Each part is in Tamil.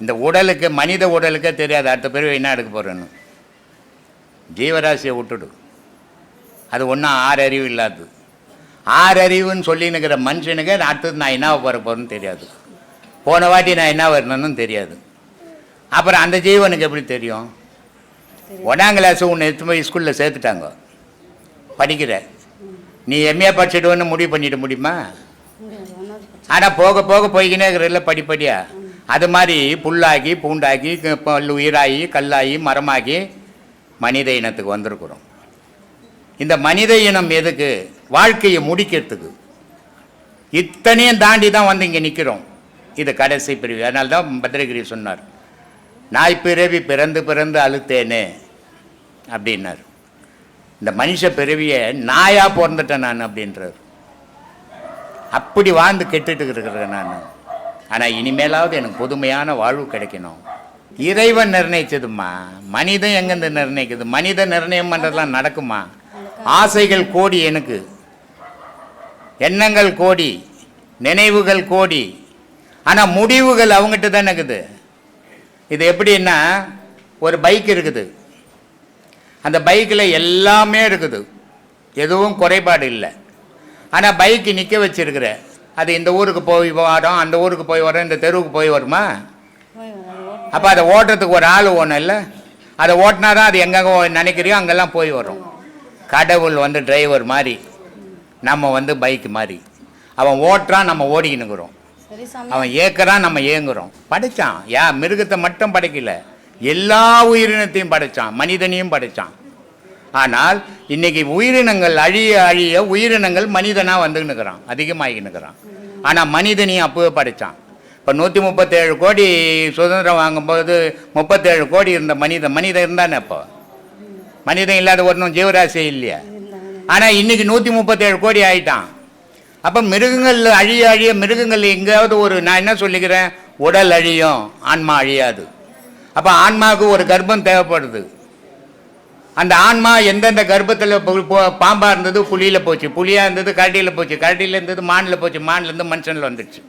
இந்த உடலுக்கு மனித உடலுக்கே தெரியாது. அடுத்த பிறகு என்ன எடுக்க போகிறேன்னு ஜீவராசியை விட்டுடு. அது ஒன்றும் ஆறு அறிவு இல்லாது ஆறு அறிவுன்னு சொல்லினுக்கிற மனுஷனுக்கு அடுத்தது நான் என்ன போகிற போகிறேன்னு தெரியாது. போன வாட்டி நான் என்ன வரணும்னு தெரியாது. அப்புறம் அந்த ஜீவனுக்கு எப்படி தெரியும்? ஒன்றாம் கிளாஸ் உன்னை எடுத்து போய் ஸ்கூலில் சேர்த்துட்டாங்க. படிக்கிற. நீ எம்ஏ படிச்சிடுவேன்னு முடிவு பண்ணிட முடியுமா? ஆனால் போக போக போய்க்கினே இருக்கிறதில்ல படிப்படியா? அது மாதிரி புல்லாகி பூண்டாகி க- பல் உயிராகி கல்லாகி மரமாகி மனித இனத்துக்கு வந்திருக்கிறோம். இந்த மனித இனம் எதுக்கு? வாழ்க்கையை முடிக்கிறதுக்கு. இத்தனையும் தாண்டி தான் வந்து இங்கே நிற்கிறோம் இது கடைசி பிரிவு. அதனால தான் பத்ரகிரி சொன்னார். நாய் பிறவி பிறந்து பிறந்து அழுத்தேனே அப்படின்னார். இந்த மனுஷ பிறவியை நாயாக பிறந்துட்டேன் நான் அப்படின்றார். அப்படி வாழ்ந்து கெட்டுட்டு இருக்கிறேன் நான். ஆனால் இனிமேலாவது எனக்கு புதுமையான வாழ்வு கிடைக்கணும். இறைவன் நிர்ணயிச்சதும்மா. மனிதன் எங்கேருந்து நிர்ணயிக்குது? மனித நிர்ணயம் பண்ணுறதுலாம் நடக்குமா? ஆசைகள் கோடி எனக்கு. எண்ணங்கள் கோடி. நினைவுகள் கோடி. ஆனால் முடிவுகள் அவங்ககிட்ட தானே இருக்குது. இது எப்படின்னா ஒரு பைக் இருக்குது. அந்த பைக்கில் எல்லாமே இருக்குது. எதுவும் குறைபாடு இல்லை. ஆனால் பைக்கு நிற்க வச்சிருக்கிற. அது இந்த ஊருக்கு போய் வரோம் அந்த ஊருக்கு போய் வரோம் இந்த தெருவுக்கு போய் வருமா? அப்போ அதை ஓட்டுறதுக்கு ஒரு ஆள் ஒன்றும் இல்லை. அதை ஓட்டினா தான் அது எங்கெங்கே நினைக்கிறியோ அங்கெல்லாம் போய் வரும். கடவுள் வந்து டிரைவர் மாதிரி நம்ம வந்து பைக் மாதிரி. அவன் ஓட்டுறான் நம்ம ஓடிக்கினுக்குறோம் அவன் ஏக்கறான் நம்ம ஏங்குறோம். படைச்சான். யா மிருகத்தை மட்டும் படைக்கல. எல்லா உயிரினத்தையும் படைச்சான் மனிதனையும் படைச்சான். ஆனால் இன்னைக்கு உயிரினங்கள் அழிய அழிய உயிரினங்கள் மனிதனாக வந்துன்னுக்குறான் அதிகமாகின்னுக்குறான். ஆனால் மனிதனையும் அப்போவே படைச்சான்? இப்போ நூற்றி முப்பத்தேழு கோடி சுதந்திரம் வாங்கும்போது முப்பத்தேழு கோடி இருந்த மனிதன் மனிதன் இருந்தானே இப்போ மனிதன் இல்லாத ஒன்றும் ஜீவராசி இல்லையா. ஆனால் இன்னைக்கு நூற்றி முப்பத்தேழு கோடி ஆயிட்டான். அப்போ மிருகங்கள் அழிய அழிய மிருகங்கள் எங்கேயாவது ஒரு நான் என்ன சொல்லிக்கிறேன்? உடல் அழியும் ஆன்மா அழியாது. அப்போ ஆன்மாவுக்கு ஒரு கர்ப்பம் தேவைப்படுது. அந்த ஆன்மா எந்தெந்த கர்ப்பத்தில் பாம்பாக இருந்தது புலியில் போச்சு. புலியாக இருந்தது கரடியில் போச்சு. கரடியில் இருந்தது மானில் போச்சு. மானிலேருந்து மனுஷனில் வந்துடுச்சு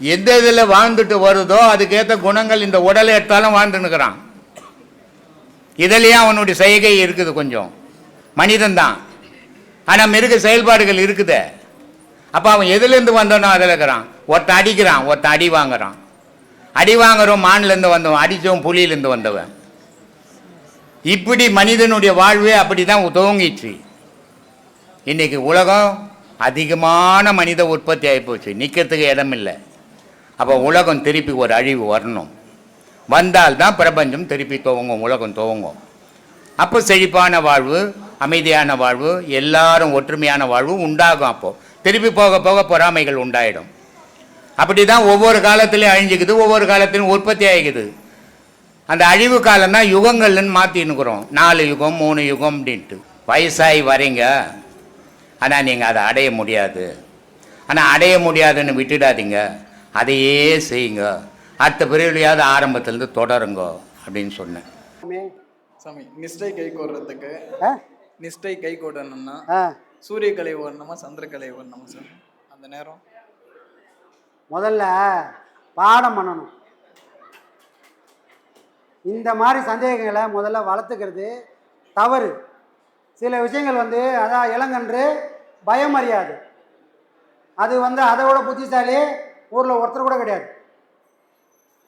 எந்த இதில் வாழ்ந்துட்டு வருதோ அதுக்கேற்ற குணங்கள் இந்த உடலை எடுத்தாலும் வாழ்ந்துன்னுக்குறான். இதுலேயும் அவனுடைய செய்கை இருக்குது கொஞ்சம். மனிதன்தான். ஆனால் மிருக செயல்பாடுகள் இருக்குது. அப்போ அவன் எதுலேருந்து வந்தானோ அதில் இருக்கிறான். ஒருத்தன் அடிக்கிறான் ஒருத்தன் அடி வாங்குறான். அடி வாங்குறோம் மான்லேருந்து வந்தவன் அடித்தவன் புலியிலேருந்து வந்தவன். இப்படி மனிதனுடைய வாழ்வே அப்படி தான் துவங்கிச்சு. இன்றைக்கி உலகம் அதிகமான மனித உற்பத்தி ஆகிப்போச்சு நிற்கிறதுக்கு இடம் இல்லை அப்போ உலகம் திருப்பி ஒரு அழிவு வரணும். வந்தால்தான் பிரபஞ்சம் திருப்பி துவங்கும் உலகம் துவங்கும். அப்போ செழிப்பான வாழ்வு அமைதியான வாழ்வு எல்லாரும் ஒற்றுமையான வாழ்வு உண்டாகும் அப்போது திருப்பி போக போக பொறாமைகள் உண்டாயிடும். அப்படி தான் ஒவ்வொரு காலத்துலேயும் அழிஞ்சுக்குது ஒவ்வொரு காலத்திலும் உற்பத்தி ஆகிக்குது. அந்த அழிவு காலம் தான் யுகங்கள்னு மாற்றினுக்குறோம் நாலு யுகம் மூணு யுகம் அப்படின்ட்டு. வயசாகி வரீங்க. ஆனால் நீங்கள் அதை அடைய முடியாது. ஆனால் அடைய முடியாதுன்னு விட்டுடாதீங்க. அதையே செய்யுங்க. அடுத்த பிரிவுலையாவது ஆரம்பத்துலேருந்து தொடருங்க அப்படின்னு சொன்னேன். சாமி. நிஷ்டை கை கோர்றதுக்கு ஆ? நிஷ்டை கை கோடணும்னா ஆ, சூரியக்கலை வரணுமா சந்திரக்கலை வரணுமா சார் அந்த நேரம். முதல்ல பாடம் பண்ணணும். இந்த மாதிரி சந்தேகங்களை முதல்ல வளர்த்துக்கிறது தவறு. சில விஷயங்கள் வந்து அதான் இளங்கன்று பயம் அறியாது அது வந்து அதை விட புத்திசாலி ஊரில் ஒருத்தர் கூட கிடையாது.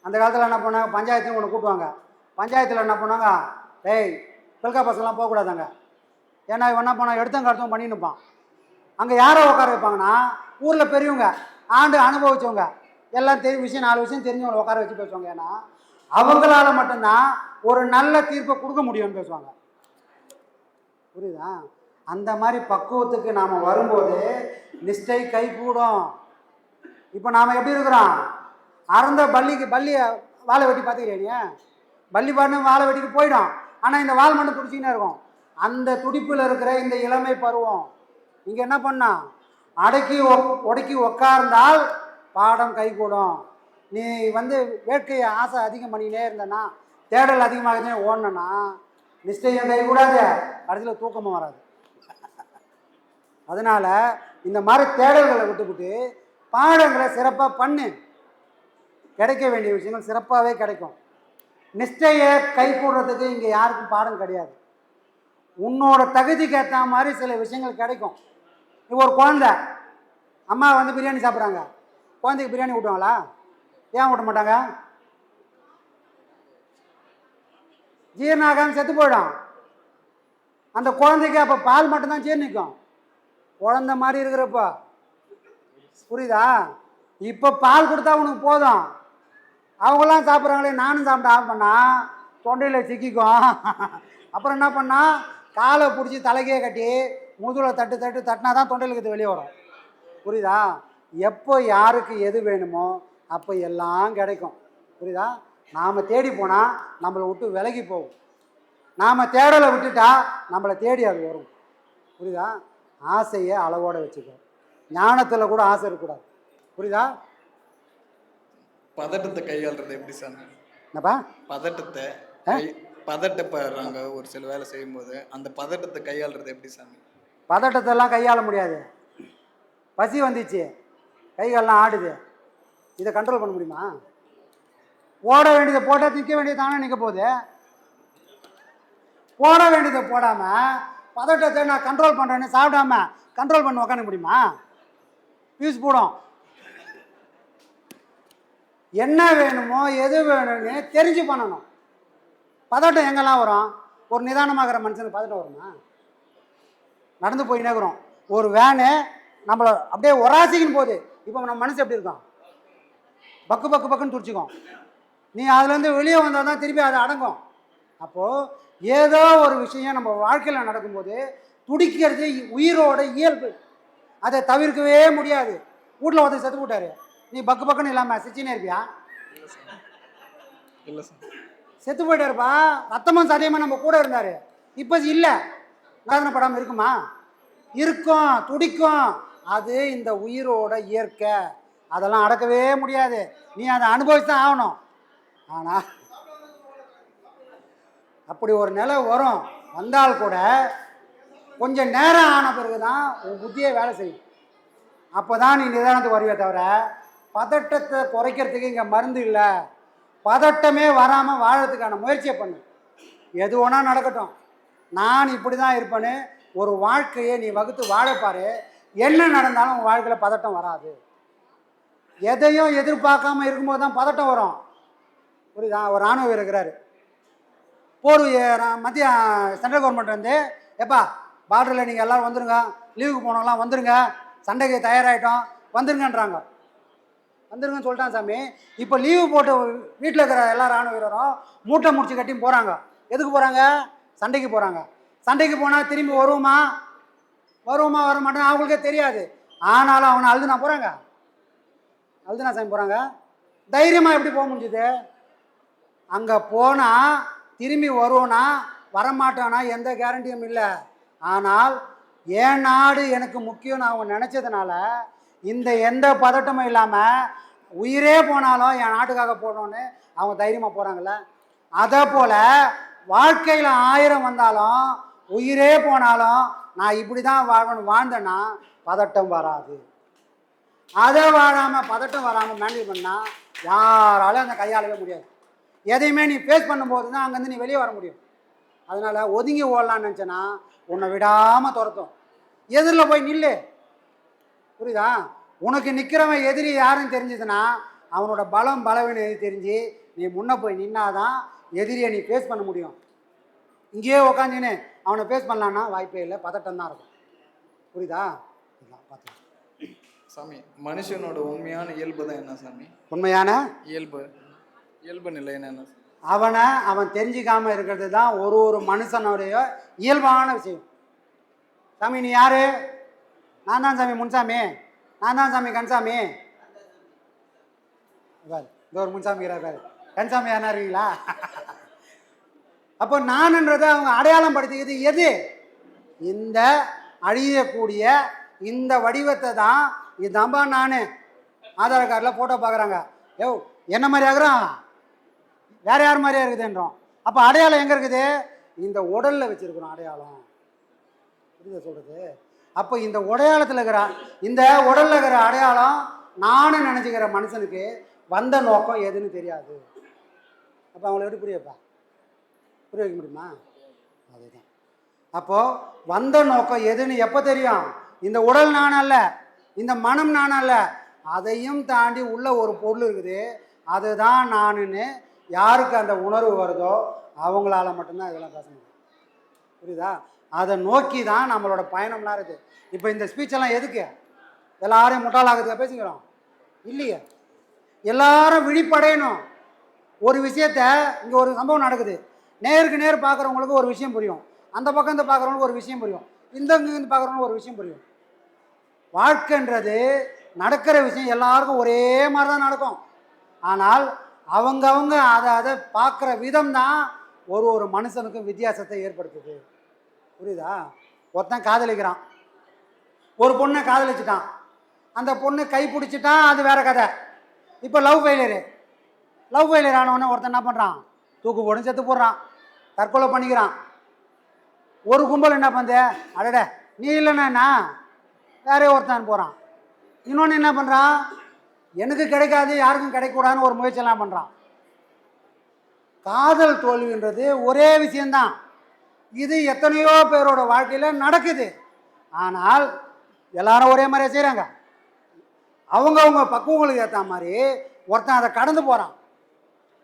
அந்த காலத்தில் என்ன பண்ணாங்க பஞ்சாயத்துன்னு ஒன்று கூட்டுவாங்க. பஞ்சாயத்தில் என்ன பண்ணாங்க டேய் பில்கா பசங்களாம் போகக்கூடாதாங்க ஏன்னா இவன் என்ன பண்ணால் எடுத்தும் அடுத்தவன் பண்ணி அங்கே யாரை உட்கார வைப்பாங்கன்னா? ஊரில் பெரியவங்க. ஆண்டு அனுபவிச்சவங்க. எல்லாம் தெரிய விஷயம் நாலு விஷயம் தெரிஞ்சவங்களை உட்கார வச்சு பேசுவாங்க. ஏன்னா அவங்களால மட்டும்தான் ஒரு நல்ல தீர்ப்பை கொடுக்க முடியும்னு பேசுவாங்க. புரியுதா? அந்த மாதிரி பக்குவத்துக்கு நாம் வரும்போது நிஷ்டை கை கூடும் இப்போ நாம் எப்படி இருக்கிறோம்? அறந்த பள்ளிக்கு பள்ளியை வாழை வெட்டி பார்த்துக்கிறியா நீ பள்ளி பாட்டு வாழை வெட்டிட்டு போயிடும். ஆனால் இந்த வால் மட்டும் துடிச்சிக்கினே இருக்கும். அந்த துடிப்பில் இருக்கிற இந்த இளமை பருவம். இங்கே என்ன பண்ணா? அடக்கி ஒ- ஒடுக்கி உக்கார்ந்தால் பாடம் கைகூடும். நீ வந்து வேட்கையை ஆசை அதிகம் பண்ணினே இருந்தனா தேடல் அதிகமாகவே ஓடணும்னா நிச்சயம் கைகூடாது. கடைசியில் தூக்கமும் வராது. அதனால் இந்த மாதிரி தேடல்களை விட்டுவிட்டு பாடங்களை சிறப்பாக பண்ணு. கிடைக்க வேண்டிய விஷயங்கள் சிறப்பாகவே கிடைக்கும். நிஷ்டையை கை கூடுறதுக்கு இங்கே யாருக்கும் பாடம் கிடையாது. உன்னோட தகுதிக்கு ஏற்ற மாதிரி சில விஷயங்கள் கிடைக்கும். இப்போ ஒரு குழந்தை. அம்மா வந்து பிரியாணி சாப்பிட்றாங்க. குழந்தைக்கு பிரியாணி ஊட்டுவாங்களா? ஏன் விட மாட்டாங்க? ஜீரணாகாம செத்து போயிடும். அந்த குழந்தைக்கு அப்போ பால் மட்டும்தான் ஜீர்ணிக்கும் குழந்தை மாதிரி இருக்கிறப்போ. புரியுதா? இப்போ பால் கொடுத்தா உனக்கு போதும். அவங்களாம் சாப்பிட்றாங்களே நானும் சாப்பிட்டா ஆஃப் பண்ணா தொண்டையில் சிக்கிக்கும். அப்புறம் என்ன பண்ணா? காலை பிடிச்சி தலைக்கே கட்டி முதுகில் தட்டு தட்டு தட்டினா தான் தொண்டையில் இருக்கிறது வெளியே வரும். புரியுதா? எப்போ யாருக்கு எது வேணுமோ அப்போ எல்லாம் கிடைக்கும். புரியுதா? நாம் தேடி போனால் நம்மளை விட்டு விலகி போகும். நாம் தேடலை விட்டுட்டா நம்மளை தேடி அது வரும். புரியுதா? ஆசையை அளவோட வச்சுக்கோ ஞானத்தில் கூட ஆசை இருக்கக்கூடாது. புரியுதா? பதட்டத்தை கையாளுறது எப்படி சாமி என்னப்பா? பதட்டத்தை பதட்டப்படுறாங்க ஒரு சில வேலை செய்யும்போது அந்த பதட்டத்தை கையாளுறது எப்படி சாமி? பதட்டத்தெல்லாம் கையாள முடியாது. பசி வந்துச்சு. கைகால்லாம் ஆடுது. இதை கண்ட்ரோல் பண்ண முடியுமா? ஓட வேண்டியதை போட்டால் திக்க வேண்டியது தானே நிற்க போகுது. போட வேண்டியதை போடாமல் பதட்டத்தை நான் கண்ட்ரோல் பண்ணுறேன்னு சாப்பிடாம கண்ட்ரோல் பண்ண உக்காந்து முடியுமா? பியூஸ் போடும். என்ன வேணுமோ எது வேணும்னு தெரிஞ்சு பண்ணணும். பதட்டம் எங்கெல்லாம் வரும்? ஒரு நிதானமாகிற மனுஷனுக்கு பதட்டம் வருமா? நடந்து போயினே இருக்கிறோம். ஒரு வேனு நம்மளை அப்படியே ஒராசிக்கின்னு போகுது. இப்போ நம்ம மனசு எப்படி இருக்கும்? பக்கு பக்கு பக்குன்னு துடிச்சிக்கும். நீ அதுலேருந்து வெளியே வந்தால் தான் திருப்பி அது அடங்கும். அப்போது ஏதோ ஒரு விஷயம் நம்ம வாழ்க்கையில் நடக்கும்போது துடிக்கிறது உயிரோட இயல்பு. அதை தவிர்க்கவே முடியாது. வீட்டில் ஒருத்தர் செத்து போட்டாரு நீ பக்கு பக்குன்னு இல்லாமல் சிச்சினே இருப்பியா? இல்லை சார். செத்து போயிட்டாருப்பா. ரத்தமும் சதையுமா நம்ம கூட இருந்தார். இப்போ இல்லை. வேதனைப்படாமல் இருக்குமா? இருக்கும் துடிக்கும். அது இந்த உயிரோட இயற்கை. அதெல்லாம் அடக்கவே முடியாது. நீ அதை அனுபவிச்சு தான் ஆகணும். ஆனால் அப்படி ஒரு நிலை வரும். வந்தால் கூட கொஞ்சம் நேரம் ஆன பிறகு தான் உன் புத்தியே வேலை செய்யும். அப்போ தான் நீ நிதானத்துக்கு வருவே தவிர பதட்டத்தை குறைக்கிறதுக்கு இங்கே மருந்து இல்லை. பதட்டமே வராமல் வாழறதுக்கான முயற்சியை பண்ணு. எது வேணால் நடக்கட்டும். நான் இப்படி தான் இருப்பேன்னு ஒரு வாழ்க்கையை நீ வகுத்து வாழப்பாரு என்ன நடந்தாலும் உன் வாழ்க்கையில் பதட்டம் வராது. எதையும் எதிர்பார்க்காம இருக்கும்போது தான் பதட்டம் வரும். புரியுதா ஒரு ராணுவ இருக்கிறாரு. போர் மத்திய சென்ட்ரல் கவர்மெண்ட் வந்து எப்பா பார்டரில் நீங்கள் எல்லோரும் வந்துருங்க. லீவுக்கு போனவங்களாம் வந்துருங்க. சண்டைக்கு தயாராகிட்டோம் வந்துருங்கன்றாங்க. வந்துருங்கன்னு சொல்லிட்டான் சாமி. இப்போ லீவு போட்டு வீட்டில் இருக்கிற எல்லா ராணுவ வீரரும் மூட்டை முடிச்சு கட்டியும் போகிறாங்க எதுக்கு போகிறாங்க சண்டைக்கு போகிறாங்க சண்டைக்கு போனால் திரும்பி வருவோமா? வருவோமா வர மாட்டேன் அவங்களுக்கே தெரியாது. ஆனாலும் அவனை அழுதுனா போகிறாங்க அழுதுனா சாமி போகிறாங்க தைரியமாக எப்படி போக முடிஞ்சுது? அங்கே போனால் திரும்பி வருவோனா வரமாட்டோன்னா எந்த கேரண்டியும் இல்லை. ஆனால் என் நாடு எனக்கு முக்கியம்னு அவங்க நினச்சதுனால இந்த எந்த பதட்டமும் இல்லாமல் உயிரே போனாலும் என் நாட்டுக்காக போடணும்னு அவங்க தைரியமாக போகிறாங்கல்ல அதே போல் வாழ்க்கையில் ஆயிரம் வந்தாலும் உயிரே போனாலும் நான் இப்படி தான் வாழணும் வாழ்ந்தேன்னா பதட்டம் வராது. அதை வராமல் பதட்டம் வராமல் மேனேஜ் பண்ணால் யாராலும் அந்த கையாளவே முடியாது. எதையுமே நீ ஃபேஸ் பண்ணும்போது தான் அங்கேருந்து நீ வெளியே வர முடியும். அதனால் ஒதுங்கி ஓடலான்னு நினச்சேன்னா உன்னை விடாமல் துரத்தும். எதிரில் போய் நில்லு. புரியுதா? உனக்கு நிற்கிறவன் எதிரி யாருன்னு தெரிஞ்சதுன்னா அவனோட பலம் பலவீனம் எது தெரிஞ்சு நீ முன்னே போய் நின்னாதான் எதிரியை நீ ஃபேஸ் பண்ண முடியும். இங்கேயே உக்காந்துன்னு அவனை ஃபேஸ் பண்ணலான்னா வாய்ப்பே இல்லை பதட்டம் தான் இருக்கும். புரியுதா? பார்த்துக்கலாம் சாமி மனுஷனோட உண்மையான இயல்பு தான் என்ன சாமி? உண்மையான? இயல்பு. இயல்பு நிலைன்னு என்ன அவனை அவன் தெரிஞ்சிக்காம இருக்கிறது தான் ஒரு ஒரு மனுஷனுடைய இயல்பான விஷயம். சாமி நீ யாரு? நான் தான் சாமி முன்சாமி. நான் தான் சாமி கன்சாமி பாரு, இந்த ஒரு முன்சாமி இருக்கிறார் பாரு. கன்சாமி யாருனா இருக்கீங்களா? அப்போ நான்ன்றதை அவங்க அடையாளம் படுத்திக்கிறது எது? இந்த அழியக்கூடிய இந்த வடிவத்தை தான் இதுதான்பா நான். ஆதார் கார்டில் ஃபோட்டோ பார்க்குறாங்க யோ என்ன மாதிரி ஆகுறான்? வேற யார் மாதிரியா இருக்குதுன்றோம். அப்போ அடையாளம் எங்கே இருக்குது? இந்த உடலில் வச்சுருக்குறோம் அடையாளம். புரியுதா சொல்கிறது அப்போ இந்த உடையாளத்தில் இருக்கிற இந்த உடலில் இருக்கிற அடையாளம் நானும் நினச்சிக்கிற மனுஷனுக்கு வந்த நோக்கம் எதுன்னு தெரியாது. அப்போ அவங்களுக்கு எப்படி புரியப்பா புரிய வைக்க முடியுமா? அதுதான். அப்போது வந்த நோக்கம் எதுன்னு எப்போ தெரியும்? இந்த உடல் நான் அல்ல இந்த மனம் நானல்ல அதையும் தாண்டி உள்ள ஒரு பொருள் இருக்குது. அதுதான் நானுன்னு யாருக்கு அந்த உணர்வு வருதோ அவங்களால மட்டும்தான் இதெல்லாம் பேச முடியும். புரியுதா? அதை நோக்கி தான் நம்மளோட பயணம்லாம் இருக்குது. இப்போ இந்த ஸ்பீச்செல்லாம் எதுக்கு? எல்லாரையும் முட்டாளாகிறதுக்கு பேசிக்கிறோம்? இல்லையே. எல்லாரும் விழிப்படையணும். ஒரு விஷயத்த இங்கே ஒரு சம்பவம் நடக்குது. நேருக்கு நேர் பார்க்குறவங்களுக்கு ஒரு விஷயம் புரியும். அந்த பக்கம் இருந்து பார்க்குறவங்களுக்கு ஒரு விஷயம் புரியும். இந்த இருந்து பார்க்குறவங்களுக்கு ஒரு விஷயம் புரியும். வாழ்க்கைன்றது நடக்கிற விஷயம் எல்லாருக்கும் ஒரே மாதிரி தான் நடக்கும். ஆனால் அவங்கவுங்க அதை அதை பார்க்குற விதம் தான் ஒரு ஒரு மனுஷனுக்கும் வித்தியாசத்தை ஏற்படுத்துது. புரியுதா? ஒருத்தன் காதலிக்கிறான். ஒரு பொண்ணை காதலிச்சிட்டான். அந்த பொண்ணு கை பிடிச்சிட்டான் அது வேற கதை. இப்போ லவ் ஃபெயிலியரு லவ் ஃபெயிலியர் ஆனவொடனே ஒருத்தன் என்ன பண்ணுறான் தூக்கு போடும் செத்து போடுறான். தற்கொலை பண்ணிக்கிறான். ஒரு கும்பல் என்ன பண்ணுது அடட நீ இல்லைன்னா என்ன? வேற ஒருத்தன் போகிறான் இன்னொன்று என்ன பண்ணுறான் எனக்கு கிடைக்காது யாருக்கும் கிடைக்கூடாதுன்னு ஒரு முயற்சியெல்லாம் பண்ணுறான் காதல் தோல்வின்றது ஒரே விஷயந்தான் இது எத்தனையோ பேரோட வாழ்க்கையில் நடக்குது. ஆனால் எல்லாரும் ஒரே மாதிரியே செய்கிறாங்க அவங்கவுங்க பக்குவங்களுக்கு ஏற்ற மாதிரி ஒருத்தன் அதை கடந்து போகிறான்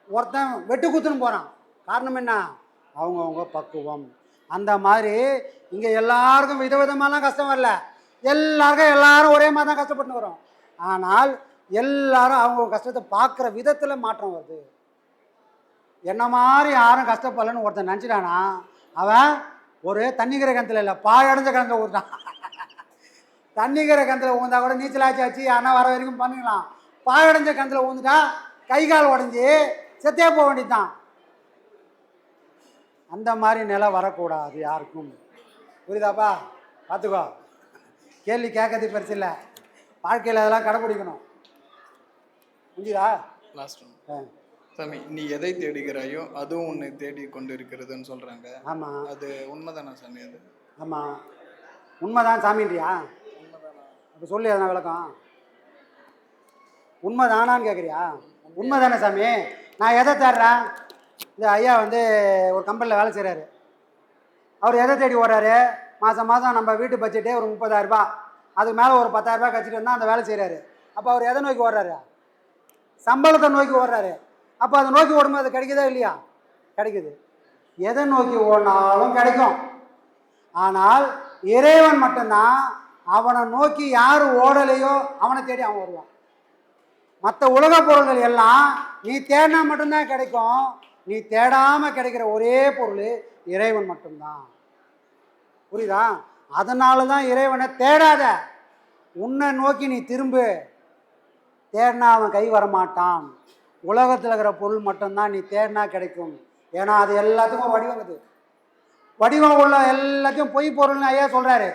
ஒருத்தன் வெட்டு குத்துன்னு போகிறான் காரணம் என்ன? அவங்கவுங்க பக்குவம். அந்த மாதிரி இங்கே எல்லாருக்கும் விதவிதமாலாம் கஷ்டம் வரல. எல்லாருக்கும் எல்லாரும் ஒரே மாதிரி தான் கஷ்டப்பட்டு வரோம். ஆனால் எல்லாரும் அவங்க கஷ்டத்தை பார்க்குற விதத்தில் மாற்றம் வருது. என்ன மாதிரி யாரும் கஷ்டப்படலன்னு ஒருத்தன் நினச்சிட்டானா அவன் ஒரு தண்ணிக்கிற கிணத்துல இல்லை பாழடைஞ்ச கிணத்துல ஊட்டான் தண்ணிக்கிற கிணத்துல ஊந்தா கூட நீச்சல் ஆச்சு ஆச்சு யாருன்னா வர வரைக்கும் பண்ணிக்கலாம் பாழடைஞ்ச கிணத்துல ஊந்துட்டா கை கால் உடஞ்சி செத்தே போக வேண்டியதுதான். அந்த மாதிரி நிலை வரக்கூடாது யாருக்கும். புரியுதாப்பா? பார்த்துக்கோ. கேள்வி கேட்கறது பெருசு இல்லை. வாழ்க்கையில் அதெல்லாம் கடைப்பிடிக்கணும் புரியுதா லாஸ்ட் ஒன் ஆ. சாமி நீ எதை தேடுகிறாயோ அதுவும் உன்னை தேடி கொண்டு இருக்கிறதுன்னு சொல்றாங்க. ஆமாம் அது உண்மைதானா சாமி அது? ஆமாம் உண்மைதான் சாமின்றியா? அப்போ சொல்லி அதனால் விளக்கம். உண்மை தானான்னு கேட்குறியா உண்மை தானே சாமி? நான் எதை தேடுறேன்? இந்த ஐயா வந்து ஒரு கம்பெனியில் வேலை செய்கிறாரு அவர் எதை தேடி ஓடுறாரு? மாதம் மாதம் நம்ம வீட்டு பட்ஜெட்டே ஒரு முப்பதாயிரரூபா அதுக்கு மேலே ஒரு பத்தாயிரரூபா கழிச்சிட்டு வந்தால் அந்த வேலை செய்கிறாரு அப்போ அவர் எதை நோக்கி ஓடுறாரு? சம்பளத்தை நோக்கி ஓடுறாரு. அப்போ அதை நோக்கி ஓடும்போது அது கிடைக்குதா இல்லையா? கிடைக்குது. எதை நோக்கி ஓடினாலும் கிடைக்கும். ஆனால் இறைவன் மட்டும்தான் அவனை நோக்கி யார் ஓடலையோ அவனை தேடி அவன் வருவான். மற்ற உலக பொருள்கள் எல்லாம் நீ தேடினா மட்டும்தான் கிடைக்கும். நீ தேடாமல் கிடைக்கிற ஒரே பொருள் இறைவன் மட்டும்தான். புரியுதா? அதனால தான் இறைவனை தேடாத. உன்னை நோக்கி நீ திரும்பு. தேடினா அவன் கை வரமாட்டான். உலகத்தில் இருக்கிற பொருள் மட்டும்தான் நீ தேடினா கிடைக்கும். ஏன்னா அது எல்லாத்துக்கும் வடிவங்குது வடிவம் உள்ள எல்லாத்தையும் பொய் பொருள்னு ஐயா சொல்கிறாரு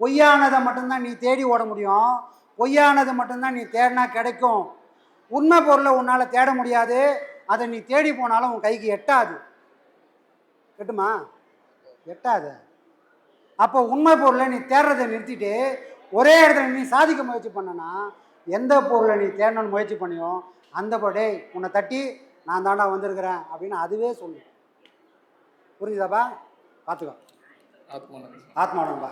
பொய்யானதை மட்டும்தான் நீ தேடி ஓட முடியும். பொய்யானது மட்டும்தான் நீ தேடினா கிடைக்கும். உண்மை பொருளை உன்னால் தேட முடியாது. அதை நீ தேடி போனாலும் உன் கைக்கு எட்டாது. கட்டுமா எட்டாது? அப்போ உண்மை பொருளை நீ தேடுறதை நிறுத்திட்டு ஒரே இடத்துல நீ சாதிக்க முயற்சி பண்ணனா எந்த பொருளை நீ தேடணும்னு முயற்சி பண்ணியோ அந்த படே உன்னை தட்டி நான் தாண்டா வந்திருக்கிறேன் அப்படின்னு அதுவே சொல்லு. புரிஞ்சுதாப்பா? பார்த்துக்கோ ஆத்மானம்பா